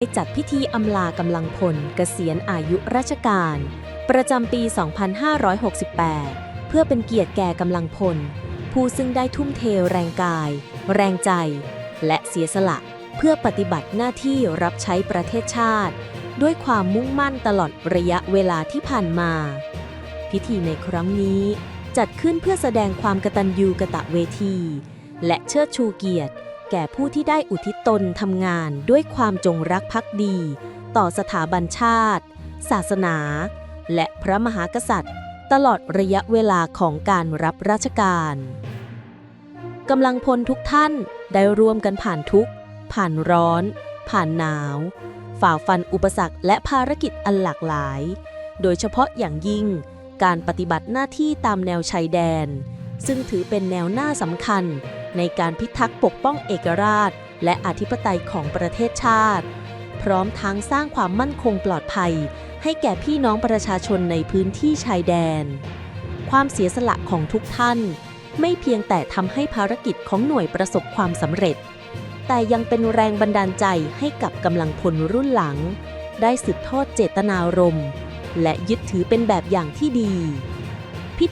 ได้จัดพิธีอำลากำลังพลเกษียณอายุราชการ ประจำปี 2568 เพื่อเป็นเกียรติแก่กำลังพล ผู้ซึ่งได้ทุ่มเทแรงกาย แรงใจ และเสียสละ เพื่อปฏิบัติหน้าที่รับใช้ประเทศชาติ ด้วยความมุ่งมั่นตลอดระยะเวลาที่ผ่านมา พิธีในครั้งนี้จัดขึ้นเพื่อแสดงความกตัญญูกะตะเวที และเชิดชูเกียรติ แก่ผู้ที่ได้อุทิศตนทำงานด้วยความจงรักภักดี ต่อสถาบันชาติ ศาสนา และพระมหากษัตริย์ ตลอดระยะเวลาของการรับราชการกำลังพลทุกท่านได้ร่วมกันผ่านทุกข์ ผ่านร้อน ผ่านหนาว ฝ่าฟันอุปสรรคและภารกิจอันหลากหลาย โดยเฉพาะอย่างยิ่งการปฏิบัติหน้าที่ตามแนวชายแดน ซึ่งถือเป็นแนวหน้าสำคัญ ในการพิทักษ์ปกป้องเอกราช และอธิปไตยของประเทศชาติ พร้อมทั้งสร้างความมั่นคงปลอดภัย ให้แก่พี่น้องประชาชนในพื้นที่ชายแดน ความเสียสละของทุกท่าน ไม่เพียงแต่ทำให้ภารกิจของหน่วยประสบความสำเร็จ แต่ยังเป็นแรงบันดาลใจให้กับกำลังพลรุ่นหลัง ได้สืบทอดเจตนารมณ์และยึดถือเป็นแบบอย่างที่ดี